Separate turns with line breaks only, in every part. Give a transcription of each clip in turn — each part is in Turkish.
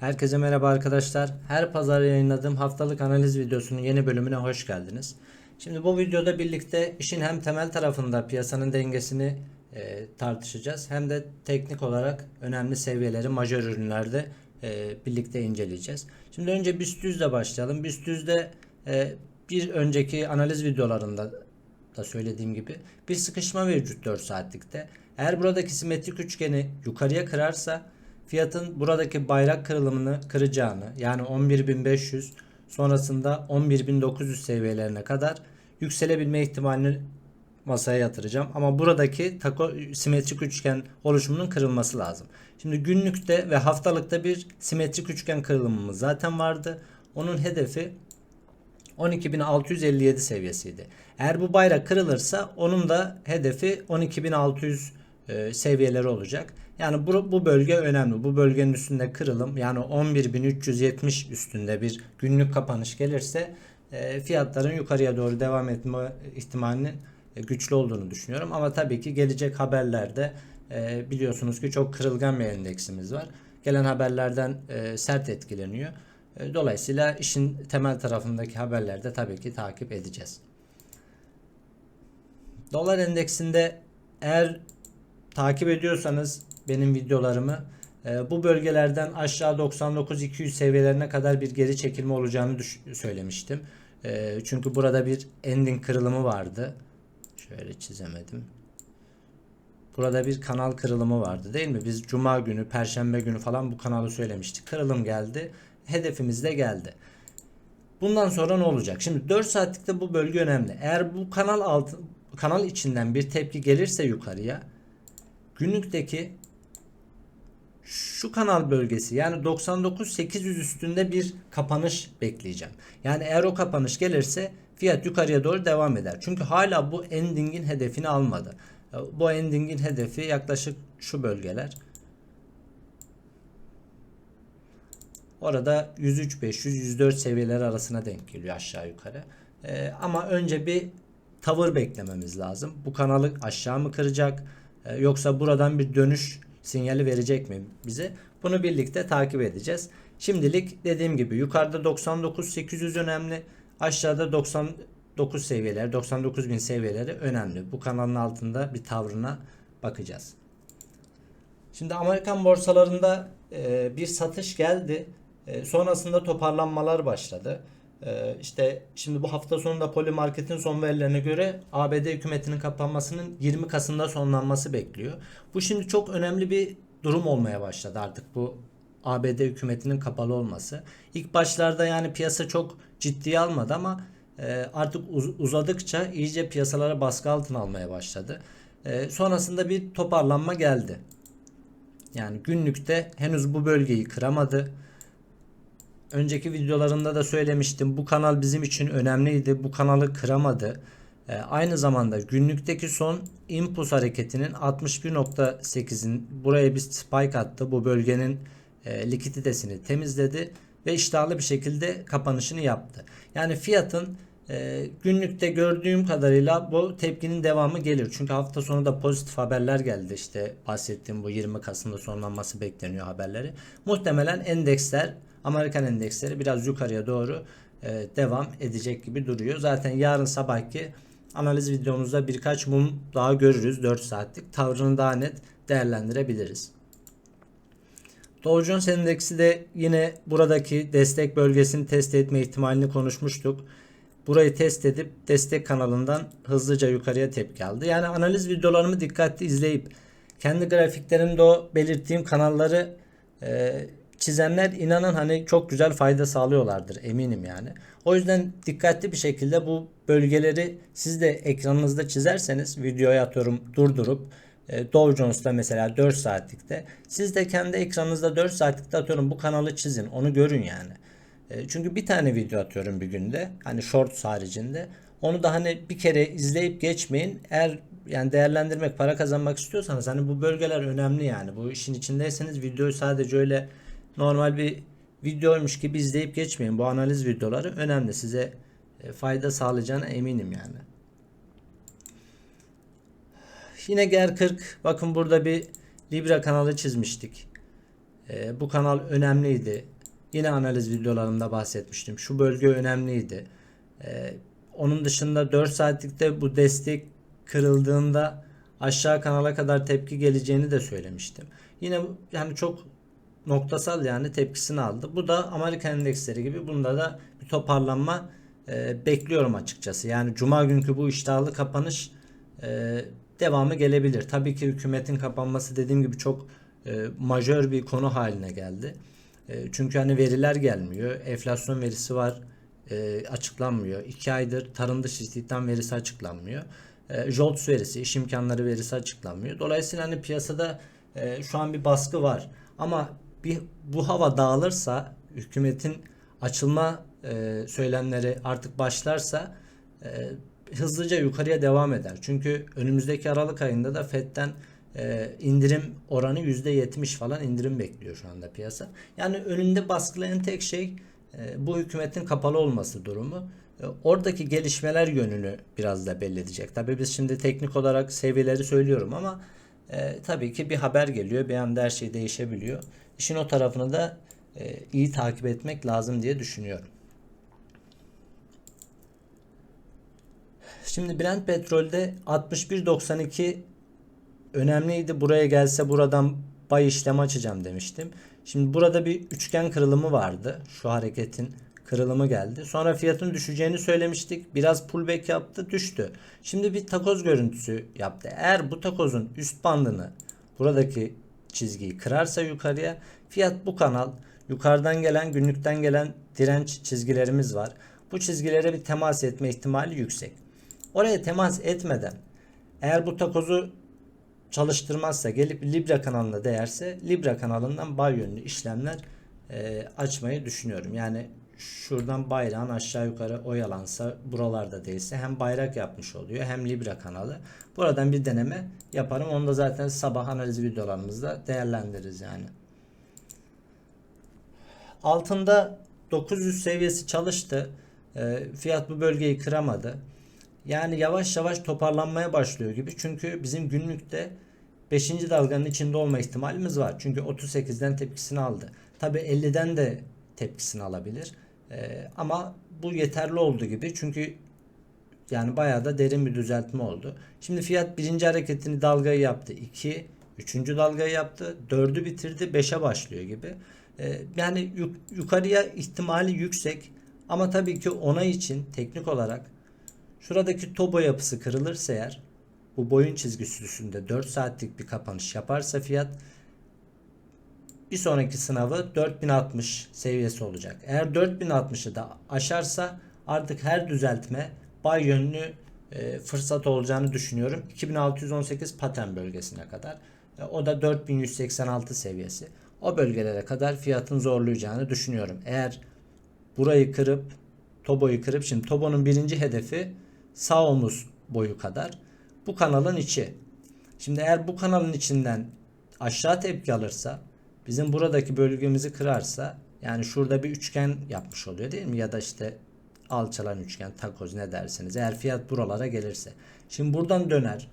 Herkese merhaba arkadaşlar. Her pazar yayınladığım haftalık analiz videosunun yeni bölümüne hoş geldiniz. Şimdi bu videoda birlikte işin hem temel tarafında piyasanın dengesini e, tartışacağız hem de teknik olarak önemli seviyeleri majör ürünlerde e, birlikte inceleyeceğiz. Şimdi önce BIST 100 ile başlayalım. BIST 100'de e, bir önceki analiz videolarında da söylediğim gibi bir sıkışma mevcut 4 saatlikte. Eğer buradaki simetrik üçgeni yukarıya kırarsa fiyatın buradaki bayrak kırılımını kıracağını yani 11.500 sonrasında 11.900 seviyelerine kadar yükselebilme ihtimalini masaya yatıracağım. Ama buradaki tako simetrik üçgen oluşumunun kırılması lazım. Şimdi günlükte ve haftalıkta bir simetrik üçgen kırılımımız zaten vardı. Onun hedefi 12.657 seviyesiydi. Eğer bu bayrak kırılırsa onun da hedefi 12.600 e, seviyeleri olacak. Yani bu, bu bölge önemli. Bu bölgenin üstünde kırılım yani 11.370 üstünde bir günlük kapanış gelirse e, fiyatların yukarıya doğru devam etme ihtimalinin e, güçlü olduğunu düşünüyorum. Ama tabii ki gelecek haberlerde e, biliyorsunuz ki çok kırılgan bir endeksimiz var. Gelen haberlerden e, sert etkileniyor. E, Dolayısıyla işin temel tarafındaki haberlerde tabii ki takip edeceğiz. Dolar endeksinde eğer takip ediyorsanız benim videolarımı e, bu bölgelerden aşağı 99-200 seviyelerine kadar bir geri çekilme olacağını söylemiştim. E, çünkü burada bir ending kırılımı vardı. Şöyle çizemedim. Burada bir kanal kırılımı vardı değil mi? Biz cuma günü, perşembe günü falan bu kanalı söylemiştik. Kırılım geldi. Hedefimiz de geldi. Bundan sonra ne olacak? Şimdi 4 saatlikte bu bölge önemli. Eğer bu kanal altı kanal içinden bir tepki gelirse yukarıya günlükteki şu kanal bölgesi yani 99-800 üstünde bir kapanış bekleyeceğim. Yani eğer o kapanış gelirse fiyat yukarıya doğru devam eder. Çünkü hala bu ending'in hedefini almadı. Bu ending'in hedefi yaklaşık şu bölgeler. Orada 103 500 104 seviyeler arasına denk geliyor aşağı yukarı. Ee, ama önce bir tavır beklememiz lazım. Bu kanalı aşağı mı kıracak? Ee, yoksa buradan bir dönüş sinyali verecek mi bize? Bunu birlikte takip edeceğiz. Şimdilik dediğim gibi yukarıda 99 800 önemli. Aşağıda 99 seviyeler, 99 bin seviyeleri önemli. Bu kanalın altında bir tavrına bakacağız. Şimdi Amerikan borsalarında e, bir satış geldi. E, sonrasında toparlanmalar başladı. E, işte şimdi bu hafta sonunda Polymarket'in son verilerine göre ABD hükümetinin kapanmasının 20 Kasım'da sonlanması bekliyor. Bu şimdi çok önemli bir durum olmaya başladı artık bu ABD hükümetinin kapalı olması. İlk başlarda yani piyasa çok ciddiye almadı ama e, artık uz- uzadıkça iyice piyasalara baskı altına almaya başladı. E, sonrasında bir toparlanma geldi. Yani günlükte henüz bu bölgeyi kıramadı. Önceki videolarında da söylemiştim. Bu kanal bizim için önemliydi. Bu kanalı kıramadı. Ee, aynı zamanda günlükteki son impuls hareketinin 61.8'in buraya bir spike attı. Bu bölgenin e, likiditesini temizledi ve iştahlı bir şekilde kapanışını yaptı. Yani fiyatın e, günlükte gördüğüm kadarıyla bu tepkinin devamı gelir. Çünkü hafta sonu da pozitif haberler geldi. İşte bahsettiğim bu 20 Kasım'da sonlanması bekleniyor haberleri. Muhtemelen endeksler Amerikan endeksleri biraz yukarıya doğru e, devam edecek gibi duruyor. Zaten yarın sabahki analiz videomuzda birkaç mum daha görürüz 4 saatlik. Tavrını daha net değerlendirebiliriz. Dow Jones Endeksi de yine buradaki destek bölgesini test etme ihtimalini konuşmuştuk. Burayı test edip destek kanalından hızlıca yukarıya tepki aldı. Yani analiz videolarımı dikkatli izleyip kendi grafiklerimde o belirttiğim kanalları e, çizenler inanın hani çok güzel fayda sağlıyorlardır eminim yani. O yüzden dikkatli bir şekilde bu bölgeleri siz de ekranınızda çizerseniz videoya atıyorum durdurup e, Dow Jones'ta mesela 4 saatlikte siz de kendi ekranınızda 4 saatlikte atıyorum bu kanalı çizin onu görün yani. E, çünkü bir tane video atıyorum bir günde hani shorts haricinde onu da hani bir kere izleyip geçmeyin. Eğer yani değerlendirmek, para kazanmak istiyorsanız hani bu bölgeler önemli yani. Bu işin içindeyseniz videoyu sadece öyle normal bir videoymuş gibi izleyip geçmeyin. Bu analiz videoları önemli. Size e, fayda sağlayacağına eminim yani. Yine GER40 bakın burada bir Libra kanalı çizmiştik. E, bu kanal önemliydi. Yine analiz videolarımda bahsetmiştim. Şu bölge önemliydi. E, onun dışında 4 saatlikte bu destek kırıldığında aşağı kanala kadar tepki geleceğini de söylemiştim. Yine yani çok noktasal yani tepkisini aldı. Bu da Amerikan endeksleri gibi bunda da bir toparlanma e, bekliyorum açıkçası. Yani cuma günkü bu iştahlı kapanış e, devamı gelebilir. Tabii ki hükümetin kapanması dediğim gibi çok e, majör bir konu haline geldi. E, çünkü hani veriler gelmiyor. Enflasyon verisi var e, açıklanmıyor. 2 aydır tarım dışı istihdam verisi açıklanmıyor. E, JOLTS verisi, iş imkanları verisi açıklanmıyor. Dolayısıyla hani piyasada e, şu an bir baskı var. Ama bir bu hava dağılırsa hükümetin açılma e, söylemleri artık başlarsa e, hızlıca yukarıya devam eder. Çünkü önümüzdeki Aralık ayında da FED'den e, indirim oranı %70 falan indirim bekliyor şu anda piyasa. Yani önünde baskılayan tek şey e, bu hükümetin kapalı olması durumu. E, oradaki gelişmeler yönünü biraz da belli edecek. Tabii biz şimdi teknik olarak seviyeleri söylüyorum ama e, tabii ki bir haber geliyor. Bir anda her şey değişebiliyor. İşin o tarafını da e, iyi takip etmek lazım diye düşünüyorum. Şimdi Brent petrolde 61.92 önemliydi. Buraya gelse buradan bay işlem açacağım demiştim. Şimdi burada bir üçgen kırılımı vardı. Şu hareketin kırılımı geldi. Sonra fiyatın düşeceğini söylemiştik. Biraz pullback yaptı, düştü. Şimdi bir takoz görüntüsü yaptı. Eğer bu takozun üst bandını buradaki çizgiyi kırarsa yukarıya fiyat bu kanal yukarıdan gelen günlükten gelen direnç çizgilerimiz var. Bu çizgilere bir temas etme ihtimali yüksek. Oraya temas etmeden eğer bu takozu çalıştırmazsa gelip Libra kanalına değerse Libra kanalından bay yönlü işlemler e, açmayı düşünüyorum. Yani şuradan bayrağın aşağı yukarı oyalansa buralarda değilse hem bayrak yapmış oluyor hem Libra kanalı. Buradan bir deneme yaparım. Onu da zaten sabah analiz videolarımızda değerlendiririz yani. Altında 900 seviyesi çalıştı. E, fiyat bu bölgeyi kıramadı. Yani yavaş yavaş toparlanmaya başlıyor gibi. Çünkü bizim günlükte 5. dalganın içinde olma ihtimalimiz var. Çünkü 38'den tepkisini aldı. Tabi 50'den de tepkisini alabilir. Ee, ama bu yeterli oldu gibi. Çünkü yani bayağı da derin bir düzeltme oldu. Şimdi fiyat birinci hareketini dalgayı yaptı. 2, üçüncü dalgayı yaptı. Dördü bitirdi. 5'e başlıyor gibi. Ee, yani yuk- yukarıya ihtimali yüksek. Ama tabii ki onay için teknik olarak şuradaki tobo yapısı kırılırsa eğer bu boyun çizgisi üstünde 4 saatlik bir kapanış yaparsa fiyat bir sonraki sınavı 4060 seviyesi olacak. Eğer 4060'ı da aşarsa artık her düzeltme bay yönlü e, fırsat olacağını düşünüyorum. 2618 paten bölgesine kadar. E, o da 4186 seviyesi. O bölgelere kadar fiyatın zorlayacağını düşünüyorum. Eğer burayı kırıp Tobo'yu kırıp şimdi Tobo'nun birinci hedefi sağ omuz boyu kadar. Bu kanalın içi. Şimdi eğer bu kanalın içinden aşağı tepki alırsa bizim buradaki bölgemizi kırarsa yani şurada bir üçgen yapmış oluyor değil mi? Ya da işte alçalan üçgen, takoz ne derseniz. Eğer fiyat buralara gelirse. Şimdi buradan döner.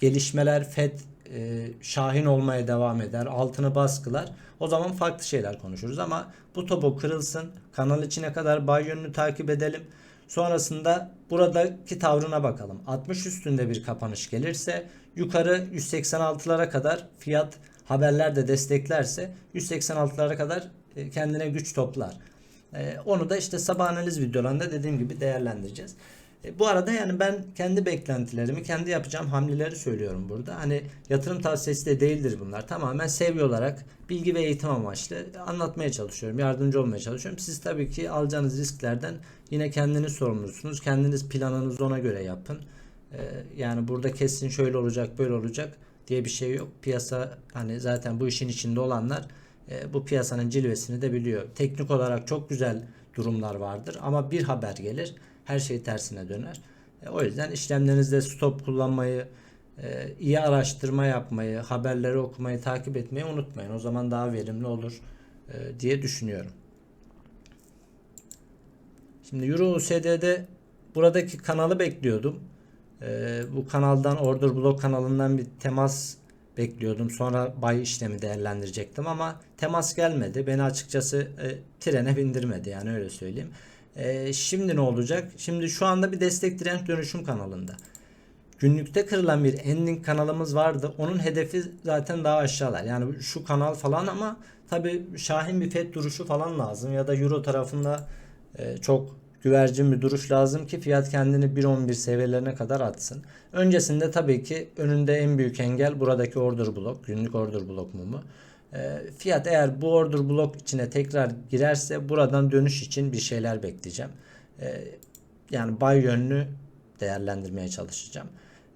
Gelişmeler FED e, şahin olmaya devam eder. Altını baskılar. O zaman farklı şeyler konuşuruz ama bu topo kırılsın. Kanal içine kadar bay yönünü takip edelim. Sonrasında buradaki tavrına bakalım. 60 üstünde bir kapanış gelirse yukarı 186'lara kadar fiyat haberler de desteklerse 186'lara kadar e, kendine güç toplar. E, onu da işte sabah analiz videolarında dediğim gibi değerlendireceğiz. E, bu arada yani ben kendi beklentilerimi, kendi yapacağım hamleleri söylüyorum burada. Hani yatırım tavsiyesi de değildir bunlar. Tamamen seviye olarak bilgi ve eğitim amaçlı anlatmaya çalışıyorum. Yardımcı olmaya çalışıyorum. Siz tabii ki alacağınız risklerden yine kendiniz sorumlusunuz. Kendiniz planınızı ona göre yapın. Yani burada kesin şöyle olacak, böyle olacak diye bir şey yok. Piyasa hani zaten bu işin içinde olanlar e, bu piyasanın cilvesini de biliyor. Teknik olarak çok güzel durumlar vardır ama bir haber gelir her şey tersine döner. E, o yüzden işlemlerinizde stop kullanmayı, e, iyi araştırma yapmayı, haberleri okumayı, takip etmeyi unutmayın. O zaman daha verimli olur e, diye düşünüyorum. Şimdi Euro USD'de buradaki kanalı bekliyordum. E, bu kanaldan Order Block kanalından bir temas bekliyordum. Sonra bay işlemi değerlendirecektim ama temas gelmedi. Beni açıkçası e, trene bindirmedi yani öyle söyleyeyim. E, şimdi ne olacak? Şimdi şu anda bir destek direnç dönüşüm kanalında. Günlükte kırılan bir ending kanalımız vardı. Onun hedefi zaten daha aşağılar. Yani şu kanal falan ama tabi şahin bir FED duruşu falan lazım. Ya da Euro tarafında e, çok güvercin bir duruş lazım ki fiyat kendini 1.11 seviyelerine kadar atsın. Öncesinde tabii ki önünde en büyük engel buradaki order blok, günlük order blok mumu. E, fiyat eğer bu order blok içine tekrar girerse buradan dönüş için bir şeyler bekleyeceğim. E, yani buy yönlü değerlendirmeye çalışacağım.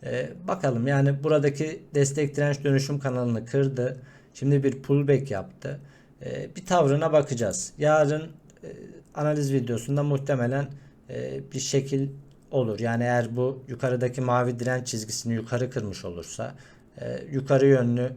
Ee, bakalım yani buradaki destek direnç dönüşüm kanalını kırdı. Şimdi bir pullback yaptı. Ee, bir tavrına bakacağız. Yarın e, analiz videosunda muhtemelen e, bir şekil olur. Yani eğer bu yukarıdaki mavi direnç çizgisini yukarı kırmış olursa e, yukarı yönlü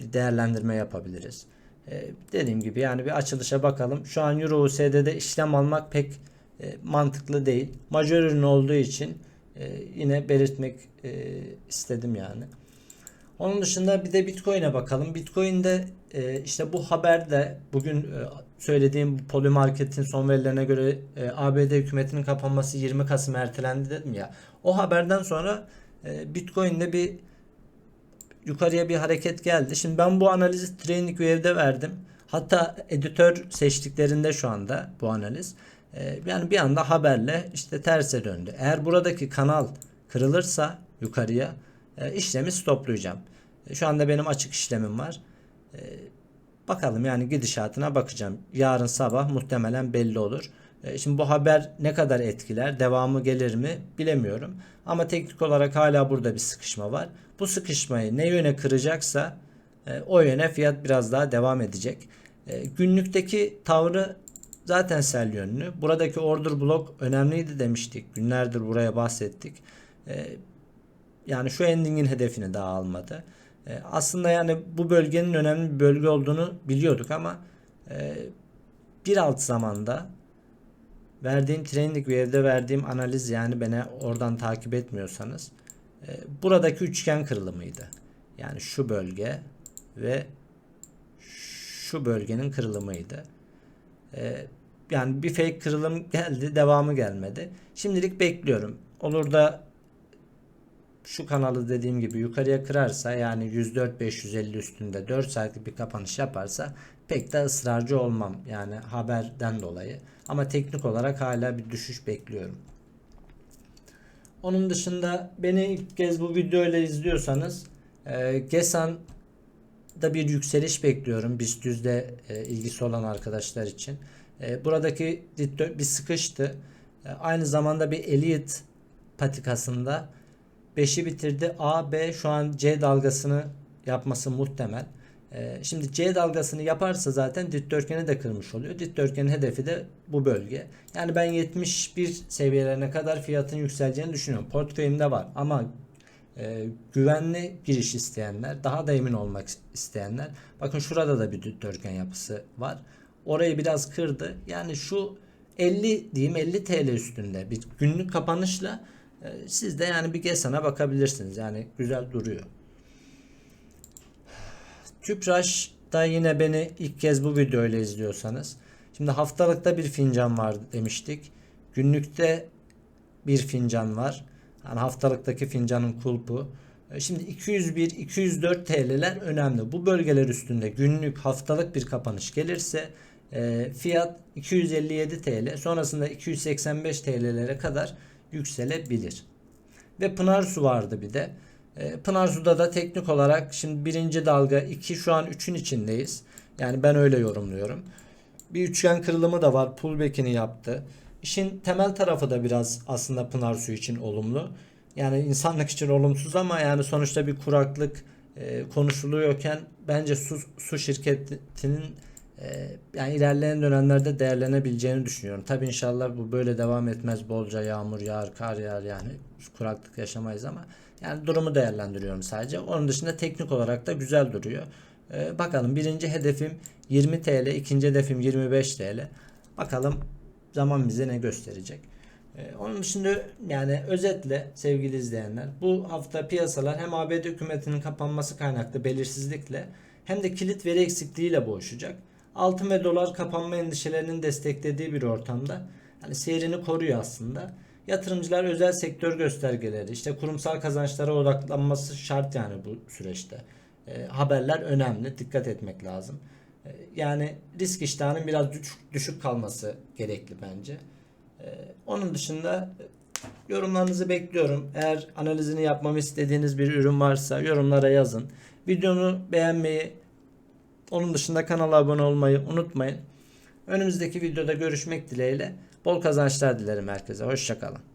bir değerlendirme yapabiliriz. E, dediğim gibi yani bir açılışa bakalım. Şu an Euro USD'de işlem almak pek e, mantıklı değil. Majör ürün olduğu için e, yine belirtmek e, istedim yani. Onun dışında bir de Bitcoin'e bakalım. Bitcoin'de e, işte bu haberde bugün e, söylediğim bu Polymarket'in son verilerine göre e, ABD hükümetinin kapanması 20 Kasım ertelendi dedim ya. O haberden sonra e, Bitcoin'de bir yukarıya bir hareket geldi. Şimdi ben bu analizi Training Wave'de verdim. Hatta editör seçtiklerinde şu anda bu analiz. Ee, yani bir anda haberle işte terse döndü. Eğer buradaki kanal kırılırsa yukarıya e, işlemi stoplayacağım. E, şu anda benim açık işlemim var. E, bakalım yani gidişatına bakacağım. Yarın sabah muhtemelen belli olur. Şimdi bu haber ne kadar etkiler, devamı gelir mi bilemiyorum. Ama teknik olarak hala burada bir sıkışma var. Bu sıkışmayı ne yöne kıracaksa o yöne fiyat biraz daha devam edecek. Günlükteki tavrı zaten sell yönlü. Buradaki order block önemliydi demiştik. Günlerdir buraya bahsettik. E, yani şu ending'in hedefini daha almadı. E, aslında yani bu bölgenin önemli bir bölge olduğunu biliyorduk ama e, bir alt zamanda verdiğim training ve evde verdiğim analiz yani beni oradan takip etmiyorsanız e, buradaki üçgen kırılımıydı. Yani şu bölge ve şu bölgenin kırılımıydı. Yani bir fake kırılım geldi devamı gelmedi. Şimdilik bekliyorum. Olur da şu kanalı dediğim gibi yukarıya kırarsa yani 104 550 üstünde 4 saatlik bir kapanış yaparsa pek de ısrarcı olmam. Yani haberden dolayı. Ama teknik olarak hala bir düşüş bekliyorum. Onun dışında beni ilk kez bu videoyla izliyorsanız e, Gesan bir yükseliş bekliyorum BIST yüzde e, ilgisi olan arkadaşlar için. E, buradaki bir sıkıştı. E, aynı zamanda bir Elliot patikasında 5'i bitirdi. A, B şu an C dalgasını yapması muhtemel. E, şimdi C dalgasını yaparsa zaten dikdörtgeni de kırmış oluyor. Dikdörtgenin hedefi de bu bölge. Yani ben 71 seviyelerine kadar fiyatın yükseleceğini düşünüyorum. Portföyümde var ama e, güvenli giriş isteyenler, daha da emin olmak isteyenler. Bakın şurada da bir dikdörtgen yapısı var. Orayı biraz kırdı. Yani şu 50 diyeyim 50 TL üstünde bir günlük kapanışla siz de yani bir GESAN'a bakabilirsiniz. Yani güzel duruyor. Tüpraş da yine beni ilk kez bu videoyla izliyorsanız. Şimdi haftalıkta bir fincan var demiştik. Günlükte bir fincan var. Yani haftalıktaki fincanın kulpu. E, şimdi 201, 204 TL'ler önemli. Bu bölgeler üstünde günlük, haftalık bir kapanış gelirse e, fiyat 257 TL. Sonrasında 285 TL'lere kadar yükselebilir. Ve Pınar Su vardı bir de. E, Pınar Su'da da teknik olarak şimdi birinci dalga 2 şu an 3'ün içindeyiz. Yani ben öyle yorumluyorum. Bir üçgen kırılımı da var. Pullback'ini yaptı. İşin temel tarafı da biraz aslında Pınar Su için olumlu. Yani insanlık için olumsuz ama yani sonuçta bir kuraklık e, konuşuluyorken bence su, su şirketinin yani ilerleyen dönemlerde değerlenebileceğini düşünüyorum. Tabi inşallah bu böyle devam etmez. Bolca yağmur yağar, kar yağar yani kuraklık yaşamayız ama yani durumu değerlendiriyorum sadece. Onun dışında teknik olarak da güzel duruyor. E, bakalım birinci hedefim 20 TL, ikinci hedefim 25 TL. Bakalım zaman bize ne gösterecek. Ee, Onun dışında yani özetle sevgili izleyenler bu hafta piyasalar hem ABD hükümetinin kapanması kaynaklı belirsizlikle hem de kilit veri eksikliğiyle boğuşacak. Altın ve dolar kapanma endişelerinin desteklediği bir ortamda hani seyrini koruyor aslında. Yatırımcılar özel sektör göstergeleri işte kurumsal kazançlara odaklanması şart yani bu süreçte. Ee, haberler önemli dikkat etmek lazım. Ee, yani risk iştahının biraz düşük, düşük kalması gerekli bence. Ee, onun dışında e, yorumlarınızı bekliyorum. Eğer analizini yapmamı istediğiniz bir ürün varsa yorumlara yazın. Videomu beğenmeyi, onun dışında kanala abone olmayı unutmayın. Önümüzdeki videoda görüşmek dileğiyle. Bol kazançlar dilerim herkese. Hoşçakalın.